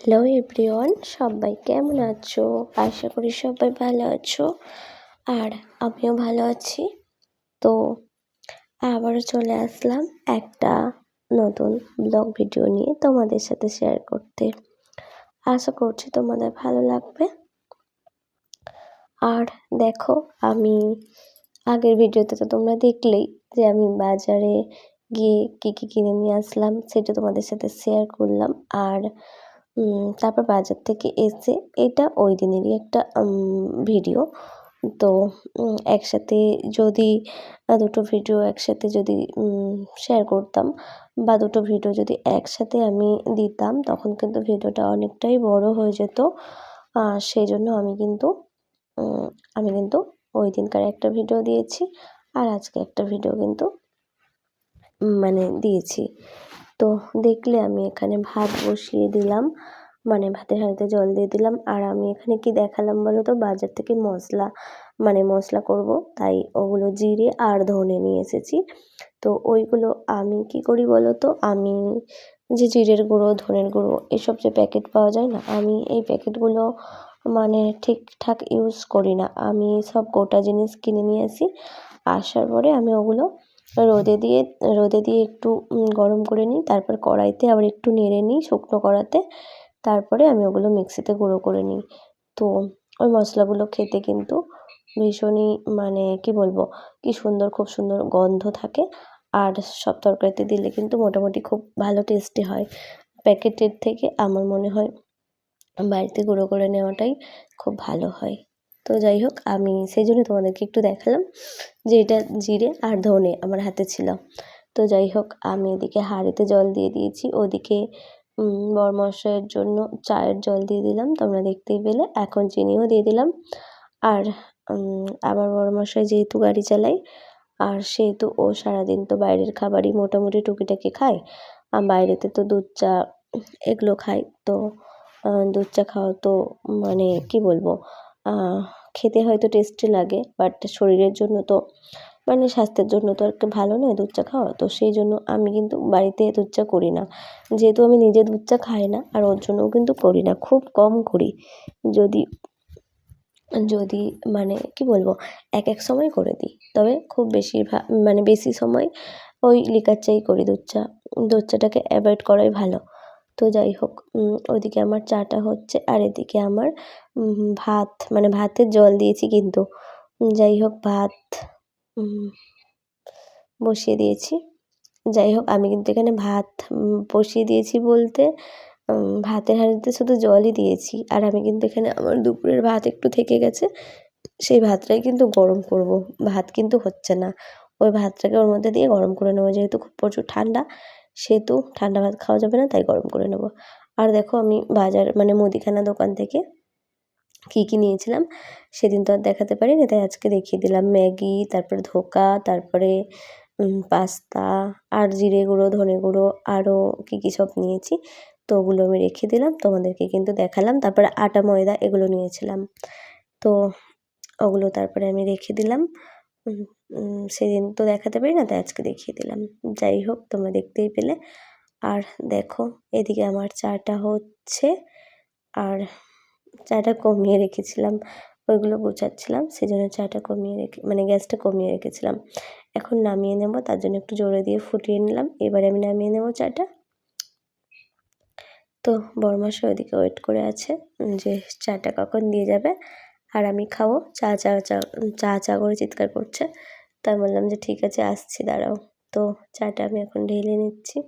Hello everyone, সবাই কেমন আছো? আশা করি সবাই ভালো আছো। আর আমিও ভালো আছি। তো আবারও চলে আসলাম একটা নতুন ব্লগ ভিডিও নিয়ে তোমাদের সাথে শেয়ার করতে। আশা করছি তোমাদের ভালো লাগবে। আর দেখো, আমি আগের ভিডিওতে তো তোমরা দেখলেই যে আমি বাজারে গিয়ে কী কী কিনে নিয়ে আসলাম, সেটা তোমাদের সাথে শেয়ার করলাম। আর তারপর বাজার থেকে এসে এটা ওই দিনেরই একটা ভিডিও তো একসাথে যদি দুটো ভিডিও একসাথে যদি শেয়ার করতাম বা দুটো ভিডিও যদি একসাথে আমি দিতাম, তখন কিন্তু ভিডিওটা অনেকটাই বড় হয়ে যেত। সেই জন্য আমি কিন্তু আমি কিন্তু ওই দিনকার একটা ভিডিও দিয়েছি। আর আজকে একটা ভিডিও কিন্তু মানে দিয়েছি। তো দেখলে আমি এখানে ভাত বসিয়ে দিলাম। মানে ভাতের হাঁড়িতে জল দিয়ে দিলাম। আর আমি এখানে কি দেখালাম বলো তো? বাজার থেকে মশলা মানে মশলা করব। তাই ওগুলো জিরে আর ধনে নিয়ে এসেছি। তো ওইগুলো আমি কি করি বলো তো? আমি যে জিরের গুঁড়ো, ধনের গুঁড়ো, এসব যে প্যাকেট পাওয়া যায় না, আমি এই প্যাকেটগুলো মানে ঠিকঠাক ইউজ করি না। আমি সব গোটা জিনিস কিনে নিয়ে আসি। আসার পরে আমি ওগুলো রোদে দিয়ে রোদে দিয়ে একটু গরম করে নিই, তারপর কড়াইতে আবার একটু নেড়ে নিই শুকনো কড়াতে, তারপরে আমি ওগুলো মিক্সিতে গুঁড়ো করে নিই। তো ওই মশলাগুলো খেতে কিন্তু ভীষণই মানে কি বলব, কি সুন্দর, খুব সুন্দর গন্ধ থাকে। আর সব তরকারিতে দিলে কিন্তু মোটামুটি খুব ভালো টেস্টি হয়। প্যাকেটের থেকে আমার মনে হয় বাড়িতে গুঁড়ো করে নেওয়াটাই খুব ভালো হয়। তো যাই হোক, আমি সেই জন্য তোমাদেরকে একটু দেখালাম যে এটা জিরে আর ধনে আমার হাতে ছিল। তো যাই হোক, আমি এদিকে হাঁড়িতে জল দিয়ে দিয়েছি। ওদিকে বরমশাইয়ের জন্য চায়ের জল দিয়ে দিলাম। তোমরা দেখতেই পেলে, এখন চিনিও দিয়ে দিলাম। আর আমার বরমশাই যেহেতু গাড়ি চালায়, আর সেহেতু ও সারাদিন তো বাইরের খাবারই মোটামুটি টুকিটাকি খায় আর বাইরেতে তো দুধ চা এগুলো খায়। তো দুধ চা খাওয়া তো মানে কি বলব খেতে হয়তো টেস্টি লাগে বাট শরীরের জন্য তো মানে স্বাস্থ্যের জন্য তো একটা ভালো নয় দুধ চা খাওয়া, তো সেই জন্য আমি কিন্তু বাড়িতে দুধ চা করি না। যেহেতু আমি নিজে দুধ চা খাই না, আর ওর জন্যও কিন্তু করি না, খুব কম করি। যদি যদি মানে কি বলব, এক এক সময় করে দিই, তবে খুব বেশিরভাগ মানে বেশি সময় ওই লিকার চাই করি দুধ চা। দুধ চাটাকে অ্যাভয়েড করাই ভালো। তো যাই হোক ওইদিকে আমার চাটা হচ্ছে আর এদিকে আমার ভাত মানে ভাতের জল দিয়েছি কিন্তু। যাই হোক, ভাত বসিয়ে দিয়েছি। যাই হোক, আমি কিন্তু এখানে ভাত বসিয়ে দিয়েছি বলতে ভাতের হাঁড়িতে শুধু জলই দিয়েছি। আর আমি কিন্তু এখানে আমার দুপুরের ভাত একটু থেকে গেছে, সেই ভাতটাই কিন্তু গরম করব। ভাত কিন্তু হচ্ছে না। ওই ভাতটাকে ওর মধ্যে দিয়ে গরম করে নেব, যেহেতু খুব প্রচুর ঠান্ডা। সেহেতু ঠান্ডা ভাত খাওয়া যাবে না, তাই গরম করে নেব। আর দেখো আমি বাজার মানে মুদিখানা দোকান থেকে কী কী নিয়েছিলাম, সেদিন তো আর দেখাতে পারিনি, তাই আজকে দেখিয়ে দিলাম। ম্যাগি, তারপরে ধোকা, তারপরে পাস্তা, আর জিরে গুঁড়ো, ধনে গুঁড়ো, আরও কী কী সব নিয়েছি, তো ওগুলো আমি রেখে দিলাম, তোমাদেরকে কিন্তু দেখালাম। তারপরে আটা ময়দা এগুলো নিয়েছিলাম, তো ওগুলো তারপরে আমি রেখে দিলাম। সেদিন তো দেখাতে পারি না, তাই আজকে দেখিয়ে দিলাম। যাই হোক, তোমরা দেখতেই পেলে। আর দেখো, এদিকে আমার চাটা হচ্ছে, আর চাটা কমিয়ে রেখেছিলাম। ওইগুলো গুছাচ্ছিলাম সেই জন্য চাটা কমিয়ে রেখে মানে গ্যাসটা কমিয়ে রেখেছিলাম। এখন নামিয়ে নেব, তার জন্য একটু জোরে দিয়ে ফুটিয়ে নিলাম। এবারে আমি নামিয়ে নেব চাটা। তো বরমাসা ওইদিকে ওয়েট করে আছে, যে চাটা কখন দিয়ে যাবে। আর আমি খাব। চা চা চা চা চা করে চিৎকার করছে। তাই বললাম যে ঠিক আছে, আসছি, দাঁড়াও। তো চাটা আমি এখন ঢেলে নিচ্ছি।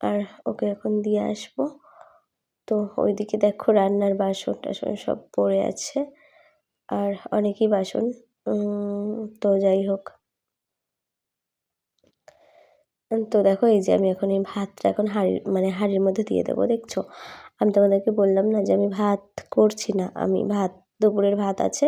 আর ওকে এখন দিয়ে আসব। তো ওইদিকে দেখো রান্নার বাসন টাসন সব পড়ে আছে। আর অনেকই বাসন। তো যাই হোক। তো দেখো এই যে আমি এখন এই ভাতটা এখন হাঁড়ির মানে হাঁড়ির মধ্যে দিয়ে দেবো, দেখছ? আমি তোমাদেরকে বললাম না যে আমি ভাত করছি না, আমি ভাত দুপুরের ভাত আছে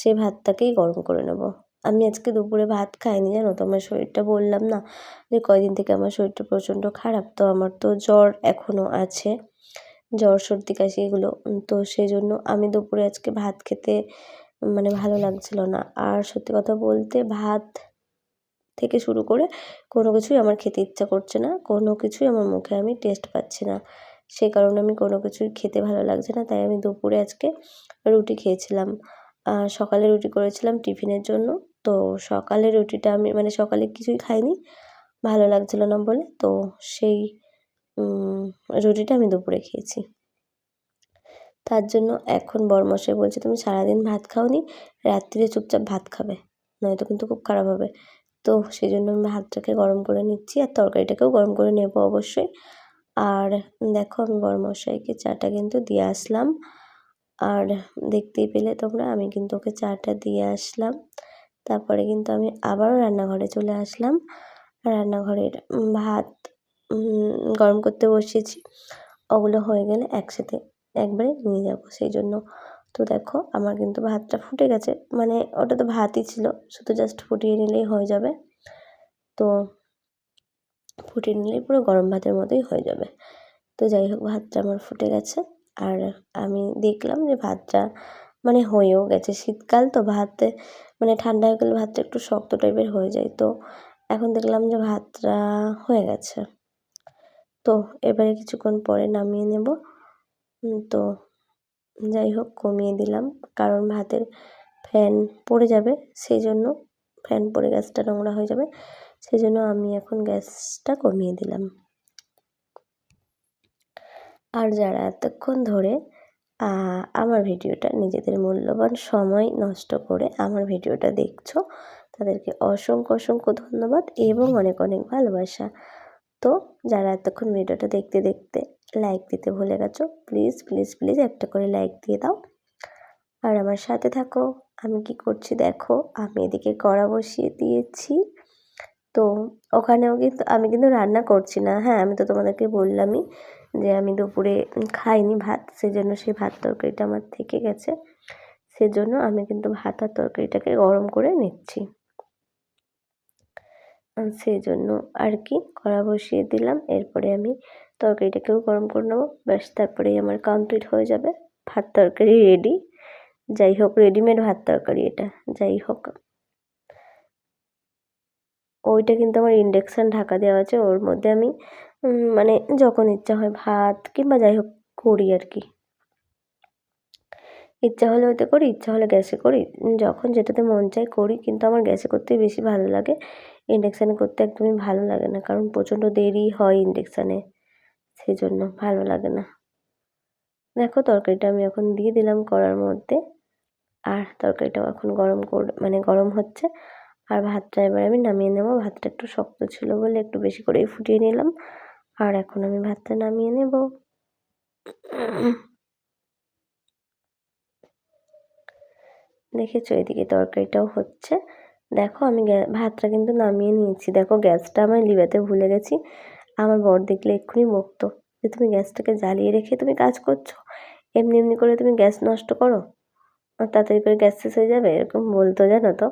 সেই ভাতটাকেই গরম করে নেব। আমি আজকে দুপুরে ভাত খাইনি, জানো তো? আমার শরীরটা বললাম না যে কয়দিন থেকে আমার শরীরটা প্রচণ্ড খারাপ, তো আমার তো জ্বর এখনও আছে, জ্বর, সর্দি, কাশি এগুলো তো সেই জন্য আমি দুপুরে আজকে ভাত খেতে মানে ভালো লাগছিল না। আর সত্যি কথা বলতে ভাত থেকে শুরু করে কোনো কিছুই আমার খেতে ইচ্ছা করছে না, কোনো কিছুই আমার মুখে আমি টেস্ট পাচ্ছি না। সেই কারণে আমি কোনো কিছুই খেতে ভালো লাগছে না। তাই আমি দুপুরে আজকে রুটি খেয়েছিলাম। সকালে রুটি করেছিলাম টিফিনের জন্য। তো সকালে রুটিটা আমি মানে সকালে কিছুই খাইনি, ভালো লাগছিল না বলে। তো সেই রুটিটা আমি দুপুরে খেয়েছি। তার জন্য এখন বরমশাই বলছে, তুমি সারাদিন ভাত খাওনি, রাত্রিরে চুপচাপ ভাত খাবে। নয়তো কিন্তু খুব খারাপ হবে। তো সেই জন্য আমি ভাতটাকে গরম করে নিচ্ছি, আর তরকারিটাকেও গরম করে নেব অবশ্যই। আর দেখো আমি বরমশাইকে চাটা কিন্তু দিয়ে আসলাম। আর দেখতেই পেলে তোমরা, আমি কিন্তু ওকে চাটা দিয়ে আসলাম। তারপরে কিন্তু আমি আবারও রান্নাঘরে চলে আসলাম। রান্নাঘরের ভাত গরম করতে বসিয়েছি ওগুলো হয়ে গেলে একসাথে একবারে নিয়ে যাব সেই জন্য। তো দেখো, আমার কিন্তু ভাতটা ফুটে গেছে। মানে ওটা তো ভাতই ছিল, শুধু জাস্ট ফুটিয়ে নিলেই হয়ে যাবে। তো ফুটিয়ে নিলেই পুরো গরম ভাতের মতোই হয়ে যাবে। তো যাই হোক, ভাতটা আমার ফুটে গেছে। আর আমি দেখলাম যে ভাতটা মানে হয়েও গেছে। শীতকাল তো ভাতে মানে ঠান্ডা হয়ে গেলে ভাতটা একটু শক্ত টাইপের হয়ে যায়। তো এখন দেখলাম যে ভাতটা হয়ে গেছে। তো এবারে কিছুক্ষণ পরে নামিয়ে নেব। তো যাই হোক, কমিয়ে দিলাম। কারণ ভাতের ফ্যান পড়ে যাবে, সেই জন্য ফ্যান পড়ে গ্যাসটা নোংরা হয়ে যাবে। সেই জন্য আমি এখন গ্যাসটা কমিয়ে দিলাম। আর যারা এতক্ষণ ধরে আমার ভিডিওটা নিজেদের মূল্যবান সময় নষ্ট করে আমার ভিডিওটা দেখছ, তাদেরকে অসংখ্য অসংখ্য ধন্যবাদ এবং অনেক অনেক ভালোবাসা। তো যারা এতক্ষণ ভিডিওটা দেখতে দেখতে লাইক দিতে ভুলে গেছো প্লিজ প্লিজ প্লিজ একটা করে লাইক দিয়ে দাও। আর আমার সাথে থাকো, আমি কি করছি দেখো, আমি এদিকে কড়া বসিয়ে দিয়েছি। তো ওখানেও কিন্তু আমি কিন্তু রান্না করছি না। হ্যাঁ আমি তো তোমাদেরকে বললামই যে আমি দুপুরে খাইনি ভাত, সেজন্য সেই ভাত তরকারিটা আমার থেকে গেছে। সেজন্য আমি কিন্তু ভাত আর তরকারিটাকে গরম করে নিচ্ছি। সেই জন্য আর কি কড়া বসিয়ে দিলাম, এরপরে আমি তরকারিটাকেও গরম করে নেব। ব্যাস, তারপরেই আমার কমপ্লিট হয়ে যাবে ভাত তরকারি রেডি যাই হোক রেডিমেড ভাত তরকারি এটা। যাই হোক। ওইটা কিন্তু আমার ইন্ডাকশান ঢাকা দেওয়া আছে, ওর মধ্যে আমি মানে যখন ইচ্ছা হয় ভাত কিংবা যাই হোক করি আর কি। ইচ্ছা হলে ওতে করি, ইচ্ছা হলে গ্যাসে করি যখন যেটাতে মন চায় করি, কিন্তু আমার গ্যাসে করতেই বেশি ভালো লাগে ইন্ডাকশানে করতে একদমই ভালো লাগে না, কারণ প্রচণ্ড দেরি হয় ইন্ডাকশানে সেই জন্য ভালো লাগে না। দেখো তরকারিটা আমি এখন দিয়ে দিলাম কড়ার মধ্যে, আর তরকারিটাও এখন গরম কর মানে গরম হচ্ছে আর ভাতটা এবার আমি নামিয়ে নেব। ভাতটা একটু শক্ত ছিল বলে একটু বেশি করেই ফুটিয়ে নিলাম। আর এখন আমি ভাতটা নামিয়ে নেব। দেখেছ এদিকে তরকারিটাও হচ্ছে। দেখো আমি ভাতটা কিন্তু নামিয়ে নিয়েছি। দেখো গ্যাসটা আমার লিবাতে ভুলে গেছি। আমার বর দেখলে এক্ষুনি বকতো যে, তুমি গ্যাসটাকে জ্বালিয়ে রেখে তুমি কাজ করছ? এমনি এমনি করে তুমি গ্যাস নষ্ট করো? তাড়াতাড়ি করে গ্যাস শেষ হয়ে যাবে? এরকম বলতো জানো তো।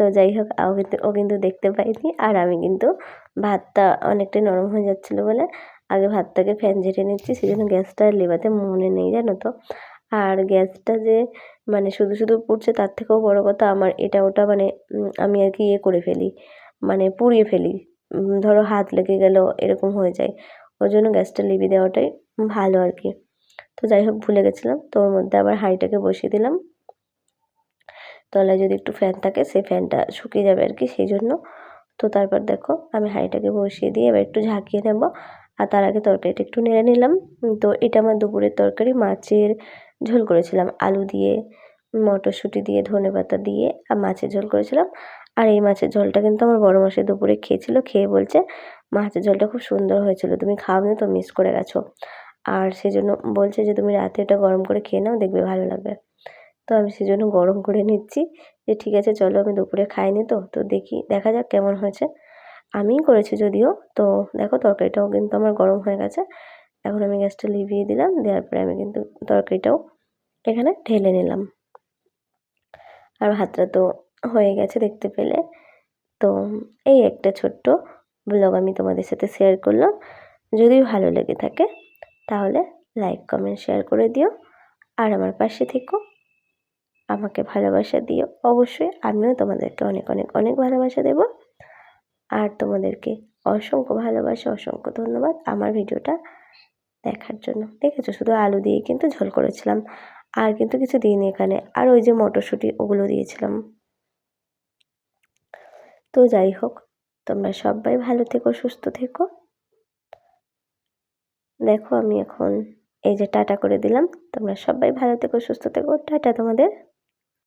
তো যাই হোক ও কিন্তু ও কিন্তু দেখতে পাইনি। আর আমি কিন্তু ভাতটা অনেকটাই নরম হয়ে যাচ্ছিল বলে আগে ভাতটাকে ফ্যান ঝেড়ে নিচ্ছি। সেই জন্য গ্যাসটা লেবাতে মনে নেই, জানো তো। আর গ্যাসটা যে মানে শুধু শুধু পুড়ছে তার থেকেও বড় কথা আমার এটা ওটা মানে আমি আর কি ইয়ে করে ফেলি। মানে পুড়িয়ে ফেলি। ধরো হাত লেগে গেল এরকম হয়ে যায়। ওই জন্য গ্যাসটা লিবি দেওয়াটাই ভালো আর কি। তো যাই হোক, ভুলে গেছিলাম। তো ওর মধ্যে আবার হাঁড়িটাকে বসিয়ে দিলাম। তলায় যদি একটু ফ্যান থাকে, সেই ফ্যানটা শুকিয়ে যাবে আর কি সেই জন্য তো তারপর দেখো, আমি হাঁড়িটাকে বসিয়ে দিয়ে এবার একটু ঝাঁকিয়ে নেব। আর তার আগে তরকারিটা একটু নেড়ে নিলাম। তো এটা আমার দুপুরের তরকারি। মাছের ঝোল করেছিলাম আলু দিয়ে, মটরশুঁটি দিয়ে, ধনে পাতা দিয়ে, আর মাছের ঝোল করেছিলাম। আর এই মাছের ঝোলটা কিন্তু আমার বড় মাসে দুপুরে খেয়েছিল, খেয়ে বলছে, মাছের ঝোলটা খুব সুন্দর হয়েছিল, তুমি খাওনি তো মিস করে গেছো। আর সেজন্য বলছে যে, তুমি রাতে এটা গরম করে খেয়ে নাও, দেখবে ভালো লাগবে। তো আমি সেজন্য গরম করে নিচ্ছি। যে ঠিক আছে, চলো আমি দুপুরে খাইনি তো তো দেখি, দেখা যাক কেমন হয়েছে। আমিই করেছি যদিও, তো দেখো তরকারিটাও কিন্তু আমার গরম হয়ে গেছে। এখন আমি গ্যাসটা লিভিয়ে দিলাম, দেওয়ার পরে আমি কিন্তু তরকারিটাও এখানে ঢেলে নিলাম। আর ভাতটা তো হয়ে গেছে দেখতে পেলে। তো এই একটা ছোট্ট ব্লগ আমি তোমাদের সাথে শেয়ার করলাম। যদি ভালো লেগে থাকে, তাহলে লাইক, কমেন্ট, শেয়ার করে দিও। আর আমার পাশে থেকো। আমাকে ভালোবাসা দিও। অবশ্যই আমিও তোমাদেরকে অনেক অনেক অনেক ভালোবাসা দেব। আর তোমাদেরকে অসংখ্য ভালোবাসা, অসংখ্য ধন্যবাদ আমার ভিডিওটা দেখার জন্য। দেখেছ? শুধু আলু দিয়ে কিন্তু ঝোল করেছিলাম। আর কিন্তু কিছু দিইনি এখানে। আর ওই যে মটরশুঁটি, ওগুলো দিয়েছিলাম। তো যাই হোক, তোমরা সবাই ভালো থেকো, সুস্থ থেকো। দেখো আমি এখন এই যে টাটা করে দিলাম। তোমরা সবাই ভালো থেকো, সুস্থ থেকো। টাটা তোমাদের।